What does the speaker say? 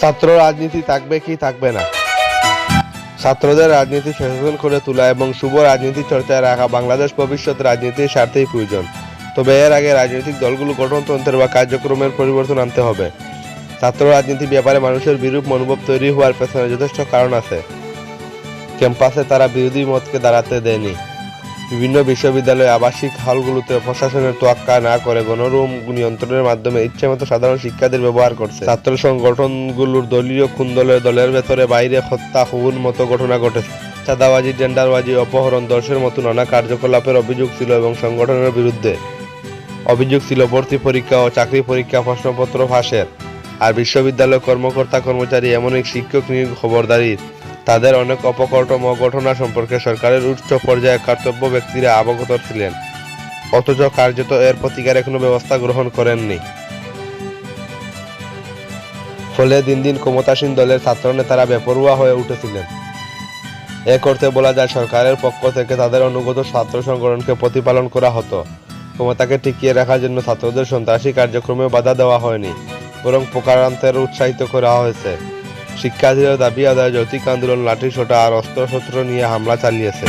ছাত্র রাজনীতি থাকবে কি থাকবে না? ছাত্রদের রাজনীতি সচেতন করে তোলা এবং শুভ রাজনীতি চর্চায় রাখা বাংলাদেশ ভবিষ্যৎ রাজনীতির স্বার্থেই প্রয়োজন। তবে এর আগে রাজনৈতিক দলগুলো গঠনতন্ত্রের বা কার্যক্রমের পরিবর্তন আনতে হবে। ছাত্র রাজনীতির ব্যাপারে মানুষের বিরূপ মনোভাব তৈরি হওয়ার পেছনে যথেষ্ট কারণ আছে। ক্যাম্পাসে তারা বিরোধী মতকে দাঁড়াতে দেয়নি। বিভিন্ন বিশ্ববিদ্যালয়ে আবাসিক হলগুলোতে প্রশাসনের তোয়াক্কা না করে গণরুম নিয়ন্ত্রণের মাধ্যমে ইচ্ছেমতো সাধারণ শিক্ষাদের ব্যবহার করছে। ছাত্র সংগঠনগুলোর দলীয় কুন্দলে দলের ভেতরে বাইরে হত্যা, খুন মতো ঘটনা ঘটেছে। চাঁদাবাজি জেন্ডারবাজি অপহরণ দর্শের মতো নানা কার্যকলাপের অভিযোগ ছিল এবং সংগঠনের বিরুদ্ধে অভিযোগ ছিল ভর্তি পরীক্ষা ও চাকরি পরীক্ষা প্রশ্নপত্র ফাঁসের। আর বিশ্ববিদ্যালয় কর্মকর্তা কর্মচারী এমন এক শিক্ষক নিয়োগ খবরদারির তাদের অনেক অপকর্তম ঘটনা সম্পর্কে সরকারের উচ্চ পর্যায়ে কর্তব্য ব্যক্তিরা অবগত ছিলেন। অথচ কার্যত এর প্রতিকারে কোনো ব্যবস্থা গ্রহণ করেননি। ফলে দিন দিন ক্ষমতাসীন দলের ছাত্রনেতারা বেপরোয়া হয়ে উঠেছিলেন। এ করতে বলা যায়, সরকারের পক্ষ থেকে তাদের অনুগত ছাত্র সংগঠনকে প্রতিপালন করা হতো। ক্ষমতাকে টিকিয়ে রাখার জন্য ছাত্রদের সন্ত্রাসী কার্যক্রমে বাধা দেওয়া হয়নি, বরং প্রকারান্তের উৎসাহিত করা হয়েছে। শিক্ষার্থীদের দাবি আদায় যৌতিক আন্দোলন লাঠি সোটা আর অস্ত্রশস্ত্র নিয়ে হামলা চালিয়েছে।